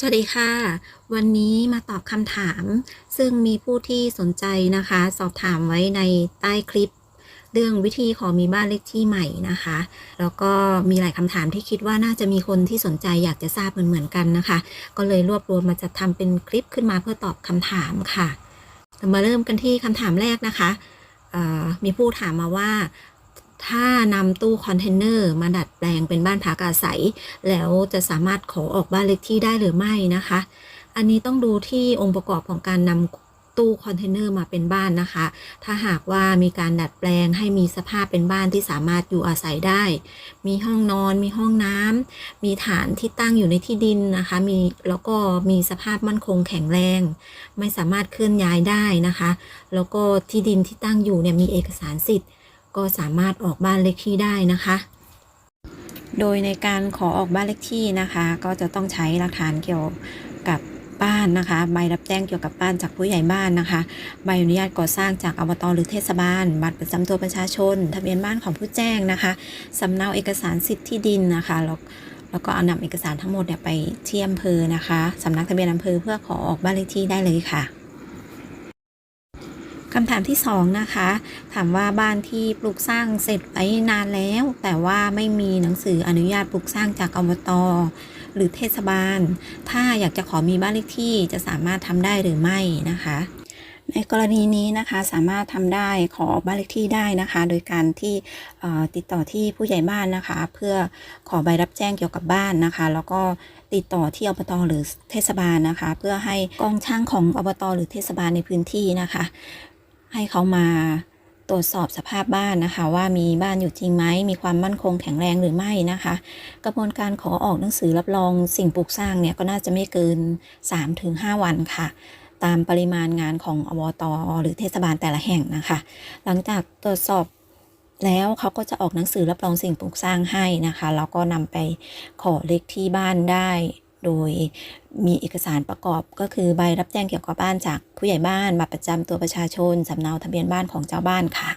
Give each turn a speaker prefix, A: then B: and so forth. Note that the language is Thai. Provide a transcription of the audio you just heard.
A: สวัสดีค่ะ วันนี้มาตอบคำถาม ซึ่งมีผู้ที่สนใจนะคะ สอบถามไว้ในใต้คลิป เรื่องวิธีขอมีบ้านเลขที่ใหม่นะคะ แล้วก็มีหลายคำถามที่คิดว่าน่าจะมีคนที่สนใจอยากจะทราบเหมือนๆกันนะคะ ก็เลยรวบรวมมาจะทำเป็นคลิปขึ้นมาเพื่อตอบคำถามค่ะ มาเริ่มกันที่คำถามแรกนะคะมีผู้ถามมาว่า ถ้านำตู้คอนเทนเนอร์มาดัดแปลงเป็นบ้านพักอาศัย แล้วจะสามารถขอออกบ้านเลขที่ได้หรือไม่นะคะ อันนี้ต้องดูที่องค์ประกอบของการนำตู้คอนเทนเนอร์มาเป็นบ้านนะคะ ถ้าหากว่ามีการดัดแปลงให้มีสภาพเป็นบ้านที่สามารถอยู่อาศัยได้ มีห้องนอน มีห้องน้ำมีฐานที่ตั้งอยู่ในที่ดินนะคะ มีแล้วก็มีสภาพมั่นคงแข็งแรง ไม่สามารถเคลื่อนย้ายได้นะคะ แล้วก็ที่ดินที่ตั้งอยู่เนี่ยมีเอกสารสิทธิ์ ก็สามารถออกบ้านเลขที่ได้นะคะ โดยในการขอออกบ้านเลขที่นะคะ ก็จะต้องใช้หลักฐานเกี่ยวกับบ้านนะคะ ใบรับแจ้งเกี่ยวกับบ้านจากผู้ใหญ่บ้านนะคะ ใบอนุญาตก่อสร้างจากอบตหรือเทศบาล บัตรประจำตัวประชาชน ทะเบียนบ้านของผู้แจ้งนะคะสำเนาเอกสารสิทธิ์ที่ดินนะคะแล้วแล้วก็เอานำเอกสารทั้งหมดเนี่ยไปที่อำเภอนะคะสำนักทะเบียนอำเภอเพื่อขอออกบ้านเลขที่ได้เลยค่ะ คำถามที่สองนะคะ ถามว่าบ้านที่ปลูกสร้างเสร็จไว้นานแล้ว แต่ว่าไม่มีหนังสืออนุญาตปลูกสร้างจากอบตหรือเทศบาล ถ้าอยากจะขอมีบ้านเลขที่จะสามารถทำได้หรือไม่นะคะ ในกรณีนี้นะคะสามารถทำได้ขอบ้านเลขที่ได้นะคะ โดยการที่ติดต่อที่ผู้ใหญ่บ้านนะคะ เพื่อขอใบรับแจ้งเกี่ยวกับบ้านนะคะ แล้วก็ติดต่อที่อบตหรือเทศบาลนะคะ เพื่อให้กองช่างของอบตหรือเทศบาลในพื้นที่นะคะ ให้เขามาตรวจสอบสภาพบ้านนะคะ ว่ามีบ้านอยู่จริงไหมมีความมั่นคงแข็งแรงหรือไม่นะคะ กระบวนการขอออกหนังสือรับรองสิ่งปลูกสร้างเนี่ยก็น่าจะไม่เกิน 3-5 วันค่ะ ตามปริมาณงานของอบตหรือเทศบาลแต่ละแห่งนะคะ หลังจากตรวจสอบแล้วเขาก็จะออกหนังสือรับรองสิ่งปลูกสร้างให้นะคะแล้วก็นำไปขอเลขที่บ้านได้ โดยมีเอกสารประกอบก็คือใบรับแจ้งเกี่ยวกับบ้านจากผู้ใหญ่บ้านบัตรประจำตัวประชาชนสำเนาทะเบียนบ้านของเจ้าบ้านค่ะ